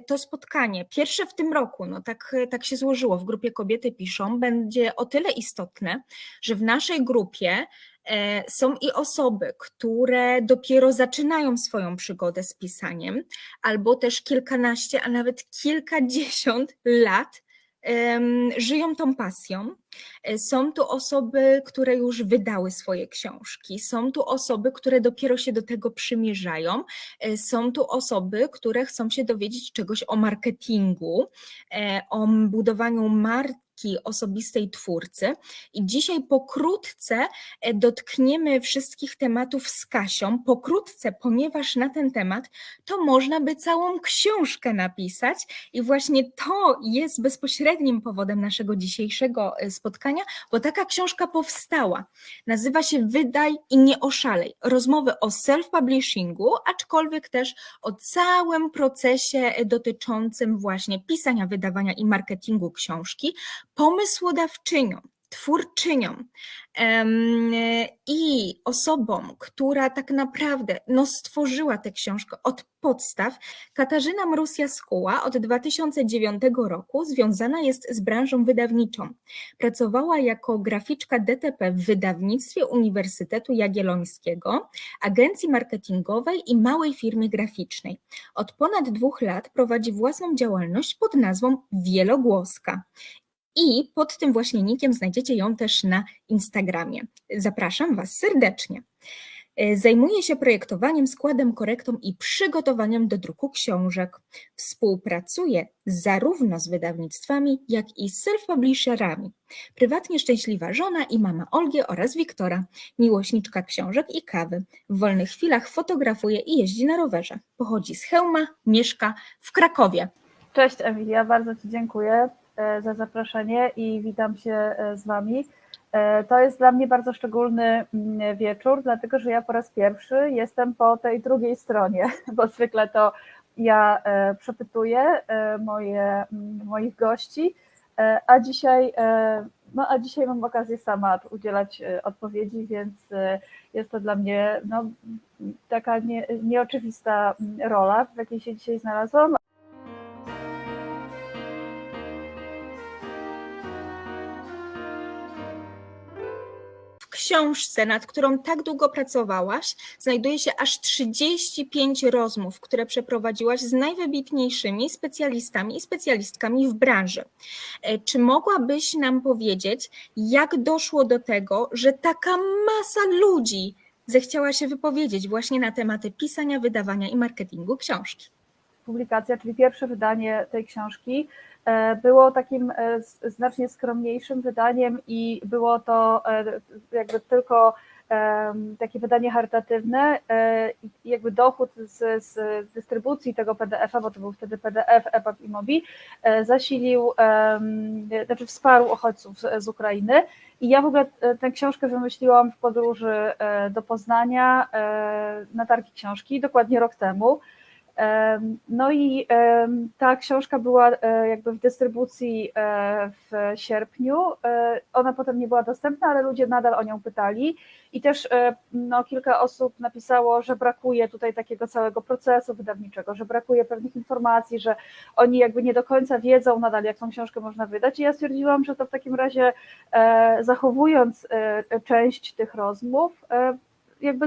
to spotkanie, pierwsze w tym roku, no tak, tak się złożyło, w grupie Kobiety Piszą, będzie o tyle istotne, że w naszej grupie e, są i osoby, które dopiero zaczynają swoją przygodę z pisaniem, albo też kilkanaście, a nawet kilkadziesiąt lat żyją tą pasją. E, są tu osoby, które już wydały swoje książki, są tu osoby, które dopiero się do tego przymierzają, e, są tu osoby, które chcą się dowiedzieć czegoś o marketingu, e, o budowaniu marki osobistej twórcy. I dzisiaj pokrótce dotkniemy wszystkich tematów z Kasią. Pokrótce, ponieważ na ten temat to można by całą książkę napisać, i właśnie to jest bezpośrednim powodem naszego dzisiejszego spotkania spotkania, bo taka książka powstała. Nazywa się Wydaj i nie oszalej. Rozmowy o self-publishingu, aczkolwiek też o całym procesie dotyczącym właśnie pisania, wydawania i marketingu książki. Pomysłodawczynią twórczynią i osobą, która tak naprawdę no, stworzyła tę książkę od podstaw, Katarzyna Mrusja-Skuła od 2009 roku związana jest z branżą wydawniczą. Pracowała jako graficzka DTP w wydawnictwie Uniwersytetu Jagiellońskiego, agencji marketingowej i małej firmie graficznej. Od ponad dwóch lat prowadzi własną działalność pod nazwą Wielogłoska i pod tym właśnie nikiem znajdziecie ją też na Instagramie. Zapraszam Was serdecznie. E, zajmuje się projektowaniem, składem, korektą i przygotowaniem do druku książek. Współpracuje zarówno z wydawnictwami, jak i z self-publisherami. Prywatnie szczęśliwa żona i mama Olgi oraz Wiktora, miłośniczka książek i kawy. W wolnych chwilach fotografuje i jeździ na rowerze. Pochodzi z Chełma, mieszka w Krakowie. Cześć Emilia, bardzo Ci dziękuję. E, za zaproszenie i witam się e, z Wami. E, to jest dla mnie bardzo szczególny mm, wieczór, dlatego że ja po raz pierwszy jestem po tej drugiej stronie, bo zwykle to ja przepytuję moje, mm, moich gości, a dzisiaj, no, a dzisiaj mam okazję sama udzielać odpowiedzi, więc jest to dla mnie no, taka nie, nieoczywista mm, rola, w jakiej się dzisiaj znalazłam, książce, nad którą tak długo pracowałaś, znajduje się aż 35 rozmów, które przeprowadziłaś z najwybitniejszymi specjalistami i specjalistkami w branży. E, czy mogłabyś nam powiedzieć, jak doszło do tego, że taka masa ludzi zechciała się wypowiedzieć właśnie na tematy pisania, wydawania i marketingu książki? Publikacja, czyli pierwsze wydanie tej książki, było takim e, znacznie skromniejszym wydaniem i było to e, jakby tylko takie wydanie charytatywne i jakby dochód z, z dystrybucji tego PDF-a, bo to był wtedy PDF, EPUB i MOBI, zasilił, znaczy wsparł uchodźców z, z Ukrainy. I ja w ogóle tę książkę wymyśliłam w podróży do Poznania na targi książki, dokładnie rok temu, no i ta książka była e, jakby w dystrybucji e, w sierpniu. E, ona potem nie była dostępna, ale ludzie nadal o nią pytali. I też no, kilka osób napisało, że brakuje tutaj takiego całego procesu wydawniczego, że brakuje pewnych informacji, że oni jakby nie do końca wiedzą nadal, jak tą książkę można wydać. I ja stwierdziłam, że to w takim razie zachowując część tych rozmów, jakby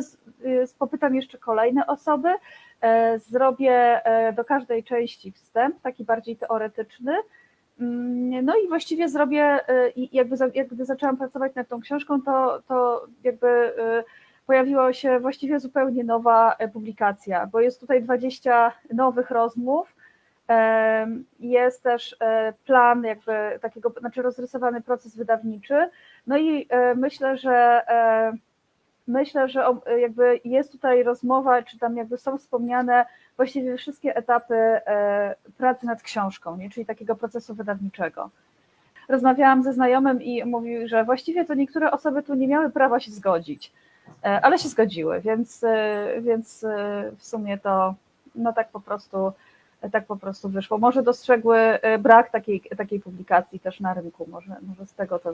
popytam jeszcze kolejne osoby, zrobię e, do każdej części wstęp, taki bardziej teoretyczny. Mm, no i właściwie zrobię, e, jakby, jakby zaczęłam pracować nad tą książką, to, to jakby pojawiła się właściwie zupełnie nowa publikacja, bo jest tutaj 20 nowych rozmów. Jest też plan, jakby takiego, znaczy rozrysowany proces wydawniczy. No i myślę, że myślę, że jakby jest tutaj rozmowa, czy tam jakby są wspomniane właściwie wszystkie etapy e, pracy nad książką, nie? czyli takiego procesu wydawniczego. Rozmawiałam ze znajomym i mówił, że właściwie to niektóre osoby tu nie miały prawa się zgodzić, e, ale się zgodziły, więc, e, więc w sumie to no tak po prostu tak po prostu wyszło. Może dostrzegły brak takiej, takiej publikacji też na rynku, może, może z tego to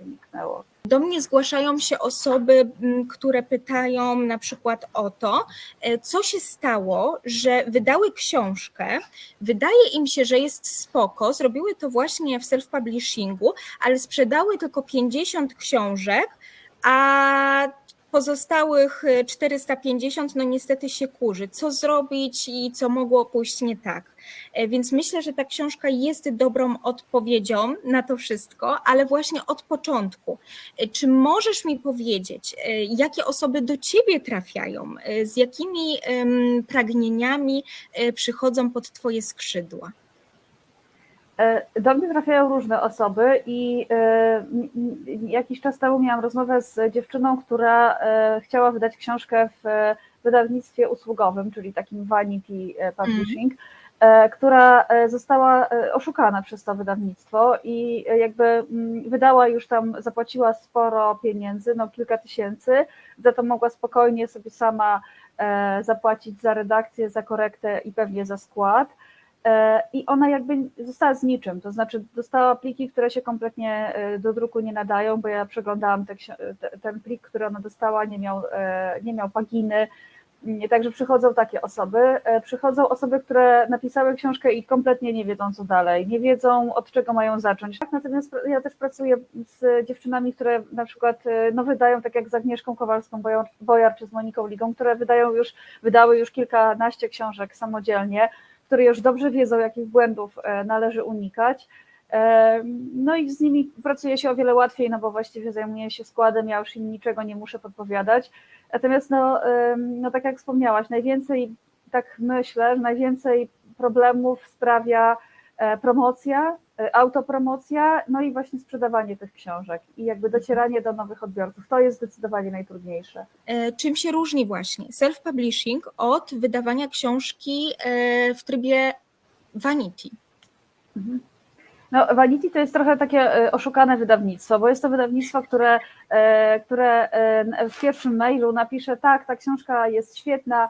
wyniknęło. Do mnie zgłaszają się osoby, które pytają na przykład o to, e, co się stało, że wydały książkę, wydaje im się, że jest spoko, zrobiły to właśnie w self-publishingu, ale sprzedały tylko 50 książek, a pozostałych e, 450 no niestety się kurzy. Co zrobić i co mogło pójść nie tak? E, Więc myślę, że ta książka jest dobrą odpowiedzią na to wszystko, ale właśnie od początku. E, Czy możesz mi powiedzieć, e, jakie osoby do ciebie trafiają, z jakimi pragnieniami przychodzą pod twoje skrzydła? E, Do mnie trafiają różne osoby i e, jakiś czas temu miałam rozmowę z dziewczyną, która e, chciała wydać książkę w wydawnictwie usługowym, czyli takim Vanity Publishing, e, która została oszukana przez to wydawnictwo i jakby mm, wydała już tam, zapłaciła sporo pieniędzy, no kilka tysięcy, za to mogła spokojnie sobie sama zapłacić za redakcję, za korektę i pewnie za skład. E, I ona jakby została z niczym, to znaczy dostała pliki, które się kompletnie e, do druku nie nadają, bo ja przeglądałam te, ten plik, który ona dostała, nie miał, e, nie miał paginy. Mm, Także przychodzą takie osoby. Przychodzą osoby, które napisały książkę i kompletnie nie wiedzą, co dalej, nie wiedzą, od czego mają zacząć. Tak, natomiast ja też pracuję z dziewczynami, które na przykład no, wydają, tak jak z Agnieszką Kowalską Bojar czy z Moniką Ligą, które wydają już, wydały już kilkanaście książek samodzielnie które już dobrze wiedzą, jakich błędów e, należy unikać. E, No i z nimi pracuje się o wiele łatwiej, no bo właściwie zajmuję się składem, ja już im niczego nie muszę podpowiadać. Natomiast, no, no tak jak wspomniałaś, najwięcej, tak myślę, że najwięcej problemów sprawia e, promocja, autopromocja, no i właśnie sprzedawanie tych książek i jakby docieranie do nowych odbiorców. To jest zdecydowanie najtrudniejsze. E, Czym się różni właśnie self-publishing od wydawania książki e, w trybie vanity? No, Vanity to jest trochę takie e, oszukane wydawnictwo, bo jest to wydawnictwo, które, które w pierwszym mailu napisze, tak, ta książka jest świetna,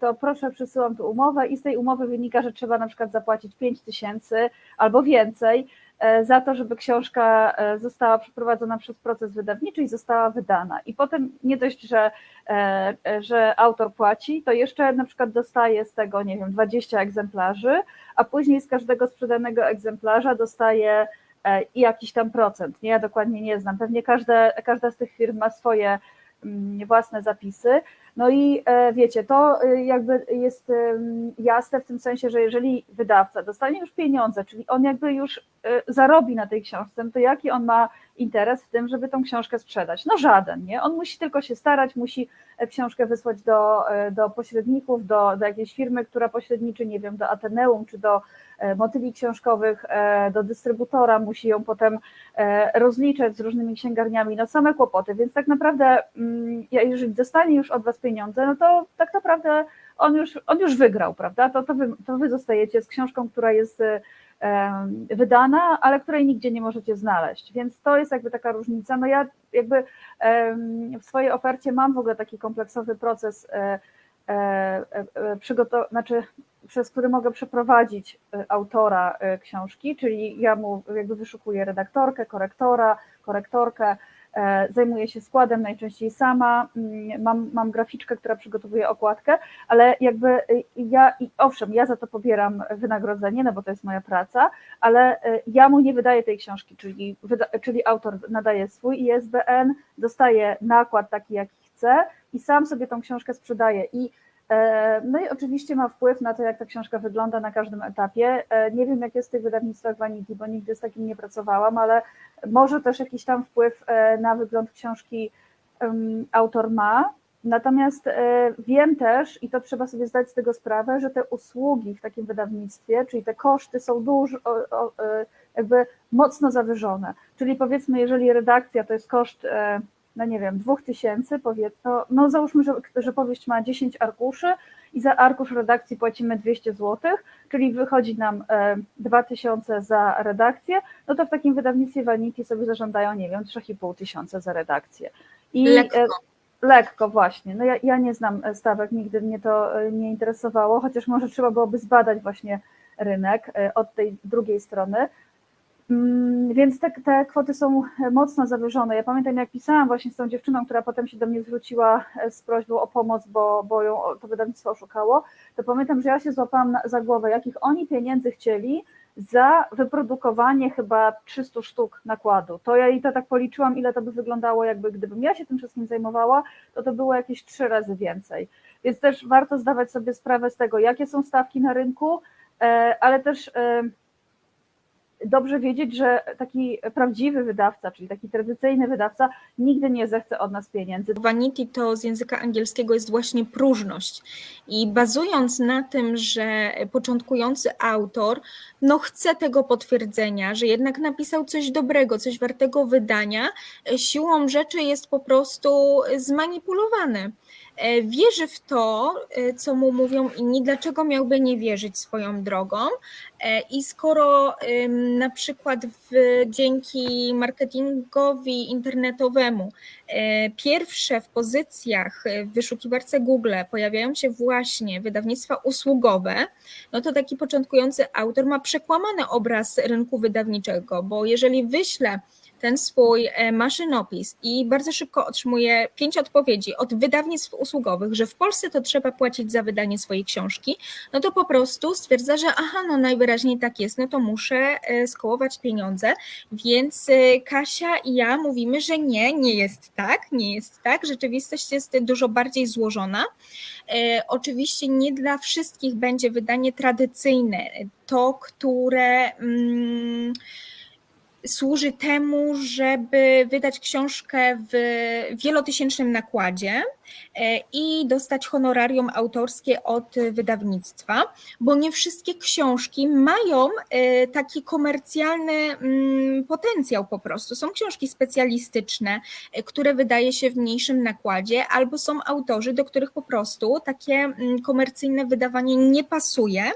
to proszę przesyłam tu umowę i z tej umowy wynika, że trzeba na przykład zapłacić 5 tysięcy albo więcej e, za to, żeby książka e, została przeprowadzona przez proces wydawniczy i została wydana. I potem nie dość, że, e, e, że autor płaci, to jeszcze na przykład dostaje z tego, nie wiem, 20 egzemplarzy, a później z każdego sprzedanego egzemplarza dostaje e, i jakiś tam procent. Nie, ja dokładnie nie znam. Pewnie każda, każda z tych firm ma swoje mm, własne zapisy. No i e, wiecie, to e, jakby jest em, jasne w tym sensie, że jeżeli wydawca dostanie już pieniądze, czyli on jakby już e, zarobi na tej książce, no to jaki on ma interes w tym, żeby tą książkę sprzedać? No żaden, nie? On musi tylko się starać, musi e, książkę wysłać do, e, do pośredników, do, do jakiejś firmy, która pośredniczy, nie wiem, do Ateneum czy do e, motyli książkowych, e, do dystrybutora, musi ją potem e, rozliczać z różnymi księgarniami, no same kłopoty, więc tak naprawdę mm, jeżeli dostanie już od Was pieniądze, no to tak naprawdę on już, on już wygrał, prawda? To, to, wy, to Wy zostajecie z książką, która jest e, wydana, ale której nigdzie nie możecie znaleźć, więc to jest jakby taka różnica. No ja jakby w swojej ofercie mam w ogóle taki kompleksowy proces e, e, znaczy przez który mogę przeprowadzić autora książki, czyli ja mu jakby wyszukuję redaktorkę, korektora, korektorkę, zajmuję się składem najczęściej sama, mm, mam, mam graficzkę, która przygotowuje okładkę, ale jakby e, ja, i owszem, ja za to pobieram wynagrodzenie, no bo to jest moja praca, ale e, ja mu nie wydaję tej książki, czyli, czyli autor nadaje swój ISBN, dostaje nakład taki, jaki chce i sam sobie tą książkę sprzedaje. I E, No i oczywiście ma wpływ na to, jak ta książka wygląda na każdym etapie. E, Nie wiem, jak jest w tych wydawnictwach Vanity, bo nigdy z takim nie pracowałam, ale może też jakiś tam wpływ e, na wygląd książki autor ma. Natomiast e, wiem też, i to trzeba sobie zdać z tego sprawę, że te usługi w takim wydawnictwie, czyli te koszty są dużo, e, jakby mocno zawyżone. Czyli powiedzmy, jeżeli redakcja to jest koszt e, no nie wiem, dwóch tysięcy, powiedzmy, no, no załóżmy, że, że powieść ma 10 arkuszy i za arkusz redakcji płacimy 200 zł, czyli wychodzi nam e, 2000 za redakcję, no to w takim wydawnictwie Vanity sobie zażądają, nie wiem, 3,5 tysiąca za redakcję. I, Lekko. e, Lekko, właśnie. No ja, ja nie znam e, stawek, nigdy mnie to e, nie interesowało, chociaż może trzeba byłoby zbadać właśnie rynek e, od tej drugiej strony. Mm, Więc te, te kwoty są mocno zawyżone. Ja pamiętam, jak pisałam właśnie z tą dziewczyną, która potem się do mnie zwróciła e, z prośbą o pomoc, bo, bo ją to wydawnictwo oszukało, to pamiętam, że ja się złapałam za głowę, jakich oni pieniędzy chcieli za wyprodukowanie chyba 300 sztuk nakładu. To ja i to tak policzyłam, ile to by wyglądało, jakby gdybym ja się tym wszystkim zajmowała, to to było jakieś trzy razy więcej. Więc też warto zdawać sobie sprawę z tego, jakie są stawki na rynku, e, ale też e, dobrze wiedzieć, że taki prawdziwy wydawca, czyli taki tradycyjny wydawca, nigdy nie zechce od nas pieniędzy. Vanity to z języka angielskiego jest właśnie próżność. I bazując na tym, że początkujący autor no chce tego potwierdzenia, że jednak napisał coś dobrego, coś wartego wydania, siłą rzeczy jest po prostu zmanipulowany. E, Wierzy w to, e, co mu mówią inni, dlaczego miałby nie wierzyć swoją drogą. E, I skoro na przykład w, dzięki marketingowi internetowemu pierwsze w pozycjach w wyszukiwarce Google pojawiają się właśnie wydawnictwa usługowe, no to taki początkujący autor ma przekłamany obraz rynku wydawniczego, bo jeżeli wyślę ten swój e, maszynopis i bardzo szybko otrzymuje pięć odpowiedzi od wydawnictw usługowych, że w Polsce to trzeba płacić za wydanie swojej książki, no to po prostu stwierdza, że aha, no najwyraźniej tak jest, no to muszę e, skołować pieniądze, więc e, Kasia i ja mówimy, że nie, nie jest tak, nie jest tak, rzeczywistość jest dużo bardziej złożona. Oczywiście nie dla wszystkich będzie wydanie tradycyjne, to, które... Mm, służy temu, żeby wydać książkę w wielotysięcznym nakładzie i dostać honorarium autorskie od wydawnictwa, bo nie wszystkie książki mają e, taki komercjalny mm, potencjał po prostu. Są książki specjalistyczne, e, które wydaje się w mniejszym nakładzie, albo są autorzy, do których po prostu takie mm, komercyjne wydawanie nie pasuje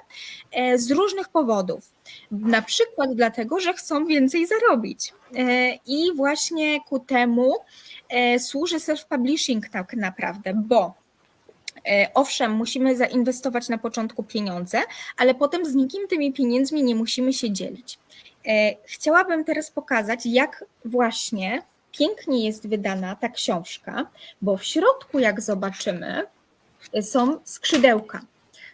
z różnych powodów. Na przykład dlatego, że chcą więcej zarobić. E, I właśnie ku temu e, służy self-publishing tak naprawdę, bo e, Owszem, musimy zainwestować na początku pieniądze, ale potem z nikim tymi pieniędzmi nie musimy się dzielić. Chciałabym teraz pokazać, jak właśnie pięknie jest wydana ta książka, bo w środku, jak zobaczymy, są skrzydełka.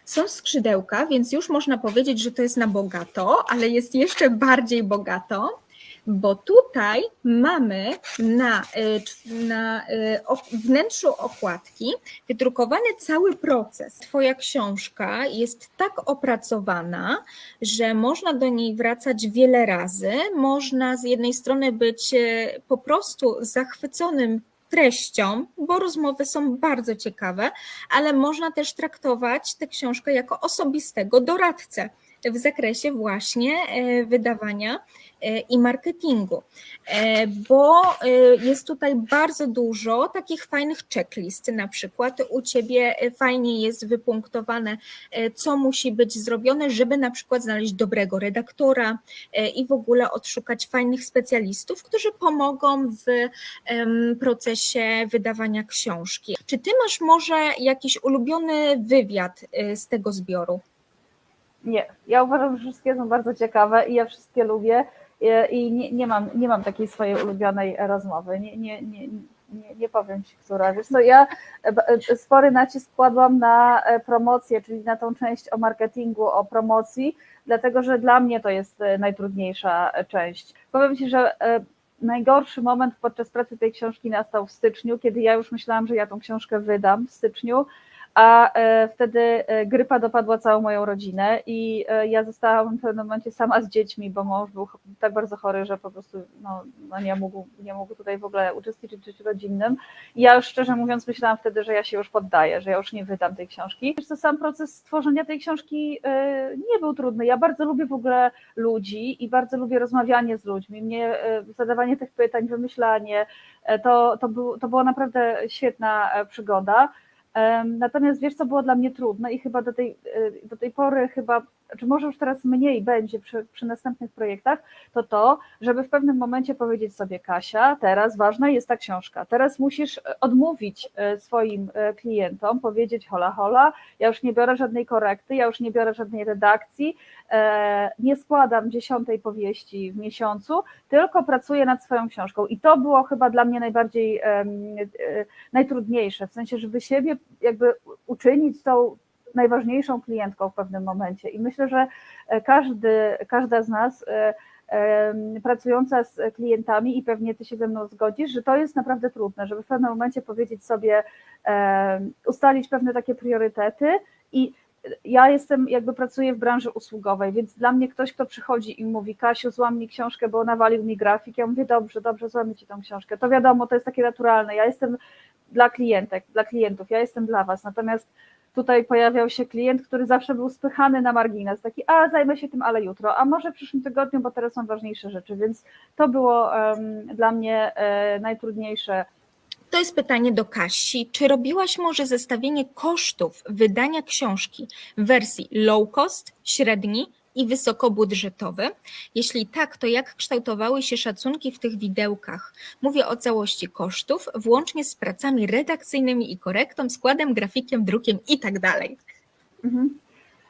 Są skrzydełka, więc już można powiedzieć, że to jest na bogato, ale jest jeszcze bardziej bogato, bo tutaj mamy na, y, na y, wnętrzu okładki wydrukowany cały proces. Twoja książka jest tak opracowana, że można do niej wracać wiele razy. Można z jednej strony być y, po prostu zachwyconym treścią, bo rozmowy są bardzo ciekawe, ale można też traktować tę książkę jako osobistego doradcę w zakresie właśnie e, wydawania e, i marketingu, e, bo jest tutaj bardzo dużo takich fajnych checklist. Na przykład u Ciebie fajnie jest wypunktowane, co musi być zrobione, żeby na przykład znaleźć dobrego redaktora i w ogóle odszukać fajnych specjalistów, którzy pomogą w procesie wydawania książki. Czy Ty masz może jakiś ulubiony wywiad z tego zbioru? Nie, ja uważam, że wszystkie są bardzo ciekawe i ja wszystkie lubię i nie, nie, mam, nie mam takiej swojej ulubionej rozmowy. Nie, nie, nie, nie, nie powiem Ci, która. Wiesz co, ja spory nacisk kładłam na promocję, czyli na tą część o marketingu, o promocji, dlatego że dla mnie to jest najtrudniejsza część. Powiem Ci, że najgorszy moment podczas pracy tej książki nastał w styczniu, kiedy ja już myślałam, że ja tą książkę wydam w styczniu a e, wtedy e, grypa dopadła całą moją rodzinę i e, ja zostałam w pewnym momencie sama z dziećmi, bo mąż był tak bardzo chory, że po prostu no, no nie, mógł, nie mógł tutaj w ogóle uczestniczyć w życiu rodzinnym. I ja już szczerze mówiąc myślałam wtedy, że ja się już poddaję, że ja już nie wydam tej książki. Wiesz co, sam proces stworzenia tej książki nie był trudny. Ja bardzo lubię w ogóle ludzi i bardzo lubię rozmawianie z ludźmi. Mnie zadawanie tych pytań, wymyślanie, to, to, był, to była naprawdę świetna przygoda. Natomiast wiesz, co było dla mnie trudne i chyba do tej, do tej pory chyba czy może już teraz mniej będzie przy, przy następnych projektach, to to, żeby w pewnym momencie powiedzieć sobie, Kasia, teraz ważna jest ta książka, teraz musisz odmówić e, swoim e, klientom, powiedzieć hola hola, ja już nie biorę żadnej korekty, ja już nie biorę żadnej redakcji, e, nie składam dziesiątej powieści w miesiącu, tylko pracuję nad swoją książką. I to było chyba dla mnie najbardziej najtrudniejsze, w sensie, żeby siebie jakby uczynić tą najważniejszą klientką w pewnym momencie. I myślę, że e, każdy, każda z nas e, pracująca z klientami i pewnie ty się ze mną zgodzisz, że to jest naprawdę trudne, żeby w pewnym momencie powiedzieć sobie, ustalić pewne takie priorytety i ja jestem, jakby pracuję w branży usługowej, więc dla mnie ktoś, kto przychodzi i mówi, Kasiu, złam mi książkę, bo nawalił mi grafik, ja mówię, dobrze, dobrze, złamię ci tą książkę. To wiadomo, to jest takie naturalne. Ja jestem dla klientek, dla klientów, ja jestem dla was. Natomiast tutaj pojawiał się klient, który zawsze był spychany na margines, taki, a zajmę się tym, ale jutro, a może w przyszłym tygodniu, bo teraz są ważniejsze rzeczy, więc to było um, dla mnie e, najtrudniejsze. To jest pytanie do Kasi. Czy robiłaś może zestawienie kosztów wydania książki w wersji low cost, średni i wysokobudżetowy? Jeśli tak, to jak kształtowały się szacunki w tych widełkach? Mówię o całości kosztów, włącznie z pracami redakcyjnymi i korektą, składem, grafikiem, drukiem i tak dalej. Mhm.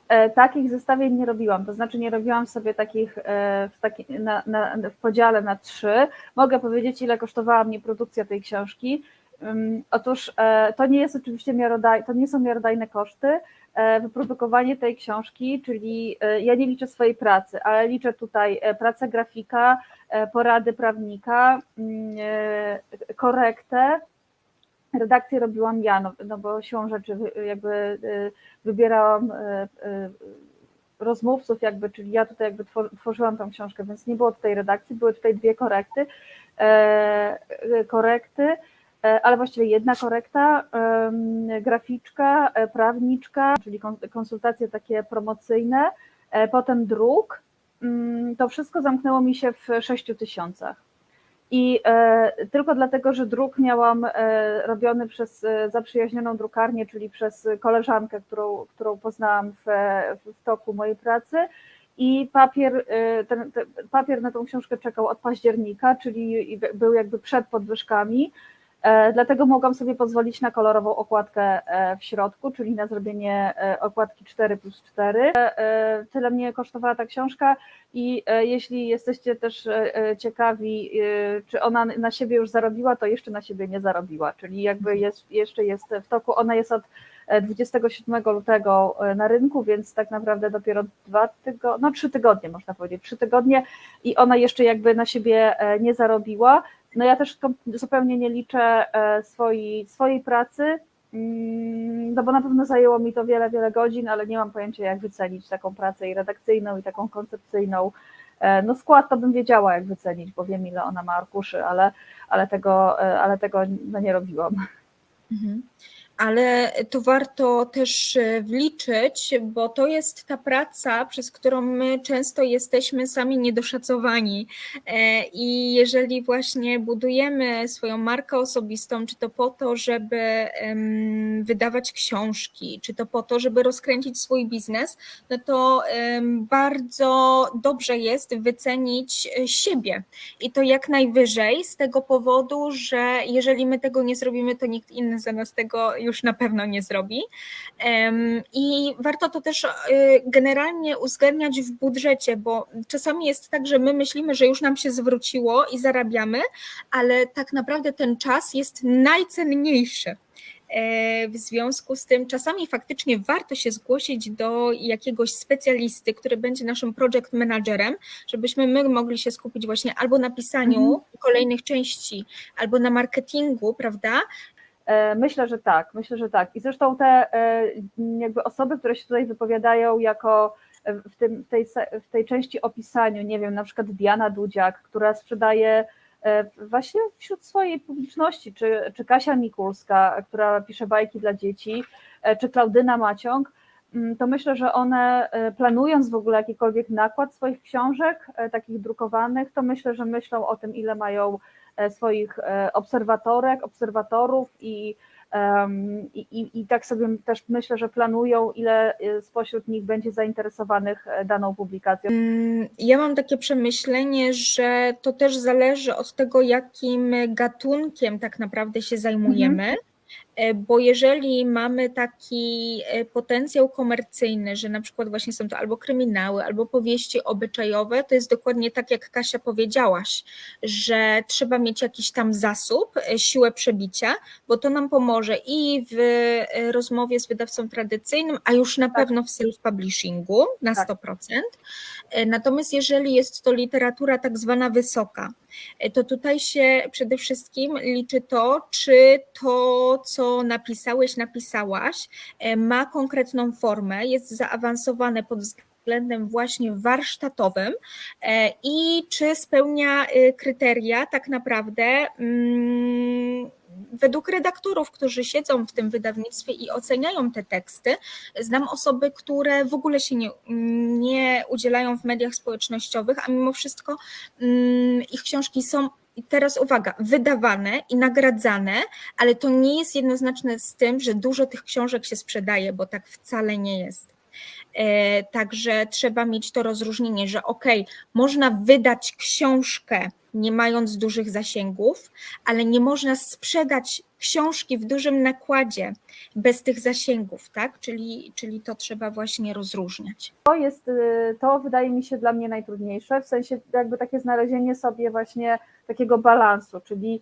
E, takich zestawień nie robiłam, to znaczy nie robiłam sobie takich e, w, taki, na, na, w podziale na trzy. Mogę powiedzieć, ile kosztowała mnie produkcja tej książki. Otóż e, to nie jest oczywiście miarodaj, to nie są miarodajne koszty, wyprodukowanie tej książki, czyli e, ja nie liczę swojej pracy, ale liczę tutaj e, pracę grafika, porady prawnika, mm, korektę. Redakcję robiłam ja, no, no bo siłą rzeczy jakby wybierałam rozmówców, jakby, czyli ja tutaj jakby tworzyłam tą książkę, więc nie było tutaj redakcji, były tutaj dwie korekty, korekty E, ale właściwie jedna korekta, graficzka, e, prawniczka, czyli konsultacje takie promocyjne, e, potem druk. Mm, to wszystko zamknęło mi się w 6 tysiącach. I tylko dlatego, że druk miałam robiony przez zaprzyjaźnioną drukarnię, czyli przez koleżankę, którą, którą poznałam w, w toku mojej pracy. I papier, ten, ten, papier na tą książkę czekał od października, czyli był jakby przed podwyżkami. E, dlatego mogłam sobie pozwolić na kolorową okładkę e, w środku, czyli na zrobienie e, okładki 4 plus 4. Tyle mnie kosztowała ta książka i jeśli jesteście też ciekawi, czy ona na siebie już zarobiła, to jeszcze na siebie nie zarobiła, czyli jakby jest, jeszcze jest w toku, ona jest od 27 lutego na rynku, więc tak naprawdę dopiero dwa tygodnie, no trzy tygodnie można powiedzieć, trzy tygodnie i ona jeszcze jakby na siebie nie zarobiła. No ja też zupełnie nie liczę e, swojej, swojej pracy, mm, no bo na pewno zajęło mi to wiele, wiele godzin, ale nie mam pojęcia, jak wycenić taką pracę i redakcyjną, i taką koncepcyjną. E, no skład to bym wiedziała, jak wycenić, bo wiem, ile ona ma arkuszy, ale, ale tego, e, ale tego no nie robiłam. Mhm ale to warto też e, wliczyć, bo to jest ta praca, przez którą my często jesteśmy sami niedoszacowani. E, I jeżeli właśnie budujemy swoją markę osobistą, czy to po to, żeby wydawać książki, czy to po to, żeby rozkręcić swój biznes, no to bardzo dobrze jest wycenić e, siebie. I to jak najwyżej z tego powodu, że jeżeli my tego nie zrobimy, to nikt inny za nas tego już na pewno nie zrobi. I warto to też y, generalnie uwzględniać w budżecie, bo czasami jest tak, że my myślimy, że już nam się zwróciło i zarabiamy, ale tak naprawdę ten czas jest najcenniejszy. E, w związku z tym czasami faktycznie warto się zgłosić do jakiegoś specjalisty, który będzie naszym project managerem, żebyśmy my mogli się skupić właśnie albo na pisaniu mhm. kolejnych części, albo na marketingu, prawda? E, myślę, że tak, myślę, że tak. I zresztą te e, jakby osoby, które się tutaj wypowiadają jako w, tym, w, tej, w tej części opisaniu, nie wiem, na przykład Diana Dudziak, która sprzedaje e, właśnie wśród swojej publiczności, czy, czy Kasia Mikulska, która pisze bajki dla dzieci, czy Klaudyna Maciąg, mm, to myślę, że one planując w ogóle jakikolwiek nakład swoich książek, takich drukowanych, to myślę, że myślą o tym, ile mają E, swoich e, obserwatorek, obserwatorów i i, i, tak sobie też myślę, że planują, ile y, spośród nich będzie zainteresowanych e, daną publikacją. Mm, Ja mam takie przemyślenie, że to też zależy od tego, jakim gatunkiem tak naprawdę się zajmujemy. E, Bo jeżeli mamy taki e, potencjał komercyjny, że na przykład właśnie są to albo kryminały, albo powieści obyczajowe, to jest dokładnie tak, jak Kasia powiedziałaś, że trzeba mieć jakiś tam zasób, e, siłę przebicia, bo to nam pomoże i w e, rozmowie z wydawcą tradycyjnym, a już na Tak. pewno w self-publishingu na Tak. 100%. E, Natomiast jeżeli jest to literatura tak zwana wysoka, e, to tutaj się przede wszystkim liczy to, czy to, co napisałeś, napisałaś, e, ma konkretną formę, jest zaawansowane pod względem właśnie warsztatowym e, i czy spełnia e, kryteria tak naprawdę mm, według redaktorów, którzy siedzą w tym wydawnictwie i oceniają te teksty. Znam osoby, które w ogóle się nie, nie udzielają w mediach społecznościowych, a mimo wszystko mm, ich książki są i teraz uwaga, wydawane i nagradzane, ale to nie jest jednoznaczne z tym, że dużo tych książek się sprzedaje, bo tak wcale nie jest. E, Także trzeba mieć to rozróżnienie, że okej, można wydać książkę nie mając dużych zasięgów, ale nie można sprzedać książki w dużym nakładzie bez tych zasięgów, tak? Czyli, czyli to trzeba właśnie rozróżniać. To jest, y, to wydaje mi się dla mnie najtrudniejsze, w sensie jakby takie znalezienie sobie właśnie takiego balansu, czyli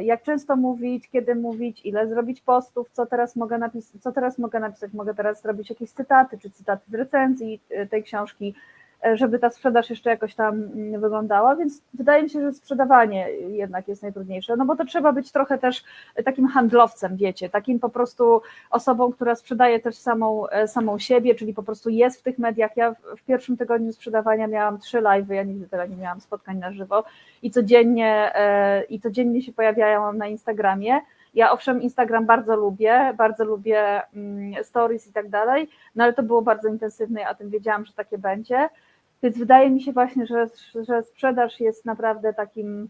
jak często mówić, kiedy mówić, ile zrobić postów, co teraz mogę napisać, co teraz mogę napisać, mogę teraz zrobić jakieś cytaty, czy cytaty z recenzji y, tej książki, e, żeby ta sprzedaż jeszcze jakoś tam mm, wyglądała, więc wydaje mi się, że sprzedawanie jednak jest najtrudniejsze, no bo to trzeba być trochę też takim handlowcem, wiecie, takim po prostu osobą, która sprzedaje też samą, e, samą siebie, czyli po prostu jest w tych mediach. Ja w- w pierwszym tygodniu sprzedawania miałam trzy live'y, ja nigdy tyle nie miałam spotkań na żywo i codziennie, e, i codziennie się pojawiają na Instagramie. Ja owszem Instagram bardzo lubię, bardzo lubię mm, stories i tak dalej, no ale to było bardzo intensywne, ja o tym wiedziałam, że takie będzie, więc wydaje mi się właśnie, że, że sprzedaż jest naprawdę takim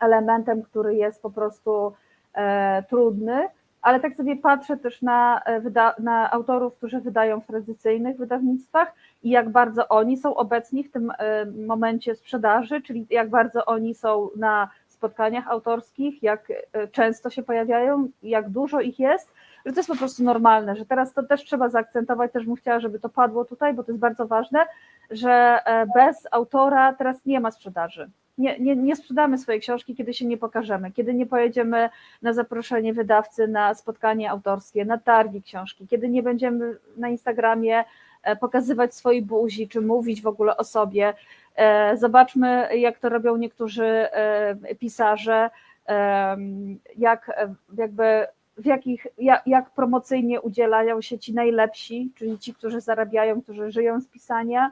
elementem, który jest po prostu e, trudny, ale tak sobie patrzę też na, e, na autorów, którzy wydają w tradycyjnych wydawnictwach i jak bardzo oni są obecni w tym e, momencie sprzedaży, czyli jak bardzo oni są na spotkaniach autorskich, jak e, często się pojawiają, jak dużo ich jest, że to jest po prostu normalne, że teraz to też trzeba zaakcentować, też bym chciała, żeby to padło tutaj, bo to jest bardzo ważne, że e, bez autora teraz nie ma sprzedaży. Nie, nie, nie sprzedamy swojej książki, kiedy się nie pokażemy, kiedy nie pojedziemy na zaproszenie wydawcy na spotkanie autorskie, na targi książki, kiedy nie będziemy na Instagramie e, pokazywać swojej buzi, czy mówić w ogóle o sobie. E, Zobaczmy, jak to robią niektórzy pisarze, jak jakby w jakich, jak, jak promocyjnie udzielają się ci najlepsi, czyli ci, którzy zarabiają, którzy żyją z pisania,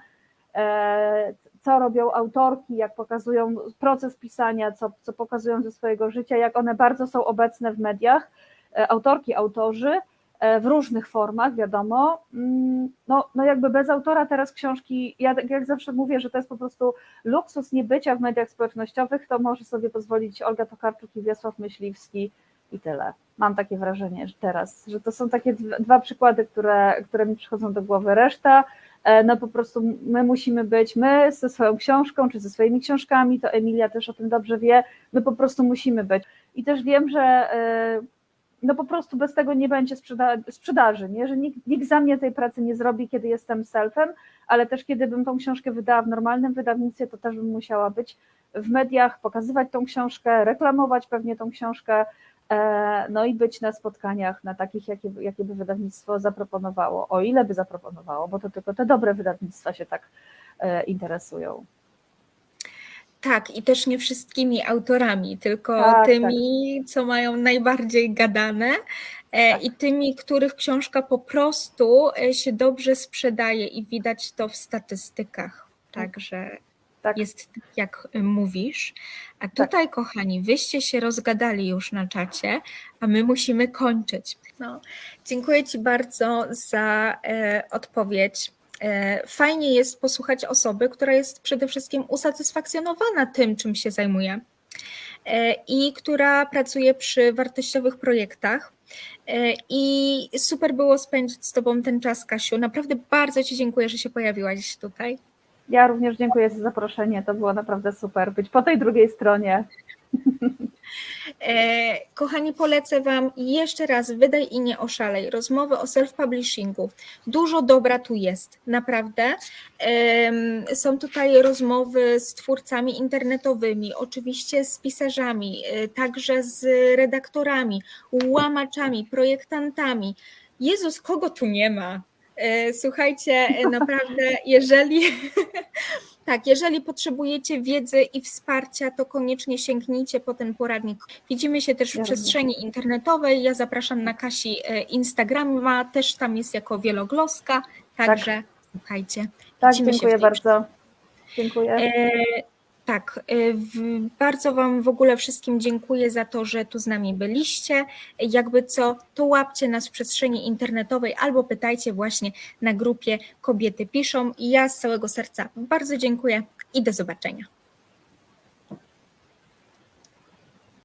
e, co robią autorki, jak pokazują proces pisania, co, co pokazują ze swojego życia, jak one bardzo są obecne w mediach, e, autorki, autorzy e, w różnych formach, wiadomo. Mm, No, no jakby bez autora teraz książki, ja tak jak zawsze mówię, że to jest po prostu luksus niebycia w mediach społecznościowych, to może sobie pozwolić Olga Tokarczuk i Wiesław Myśliwski i tyle. Mam takie wrażenie że teraz, że to są takie dwa, przykłady, które, które mi przychodzą do głowy. Reszta E, no po prostu my musimy być, my ze swoją książką, czy ze swoimi książkami, to Emilia też o tym dobrze wie, my po prostu musimy być. I też wiem, że e, no po prostu bez tego nie będzie sprzeda sprzedaży, nie? że nikt, nikt za mnie tej pracy nie zrobi, kiedy jestem selfem, ale też kiedy bym tą książkę wydała w normalnym wydawnictwie, to też bym musiała być w mediach, pokazywać tą książkę, reklamować pewnie tą książkę, no i być na spotkaniach, na takich, jakie, jakie by wydawnictwo zaproponowało, o ile by zaproponowało, bo to tylko te dobre wydawnictwa się tak e, interesują. Tak, i też nie wszystkimi autorami, tylko Tak, tymi, co mają najbardziej gadane e, Tak. i tymi, których książka po prostu e, się dobrze sprzedaje i widać to w statystykach. Także Tak, jest tak, jak e, mówisz. A Tak. tutaj, kochani, wyście się rozgadali już na czacie, a my musimy kończyć. No, dziękuję Ci bardzo za e, odpowiedź. E, Fajnie jest posłuchać osoby, która jest przede wszystkim usatysfakcjonowana tym, czym się zajmuje. e, i która pracuje przy wartościowych projektach. E, I super było spędzić z Tobą ten czas, Kasiu. Naprawdę bardzo Ci dziękuję, że się pojawiłaś tutaj. Ja również dziękuję za zaproszenie. To było naprawdę super być po tej drugiej stronie. E, Kochani, polecę Wam jeszcze raz Wydaj i nie oszalej. Rozmowy o self-publishingu. Dużo dobra tu jest, naprawdę. Są tutaj rozmowy z twórcami internetowymi, oczywiście z pisarzami, e, także z redaktorami, łamaczami, projektantami. Jezus, kogo tu nie ma? E, Słuchajcie, e, naprawdę, jeżeli tak, jeżeli potrzebujecie wiedzy i wsparcia, to koniecznie sięgnijcie po ten poradnik. Widzimy się też w przestrzeni internetowej. Ja zapraszam na Kasi e, Instagrama, też tam jest jako wielogloska, także słuchajcie. Tak, się w dziękuję bardzo. Dziękuję. E, tak, w, bardzo Wam w ogóle wszystkim dziękuję za to, że tu z nami byliście. Jakby co, to łapcie nas w przestrzeni internetowej albo pytajcie właśnie na grupie Kobiety Piszą. Ja z całego serca bardzo dziękuję i do zobaczenia.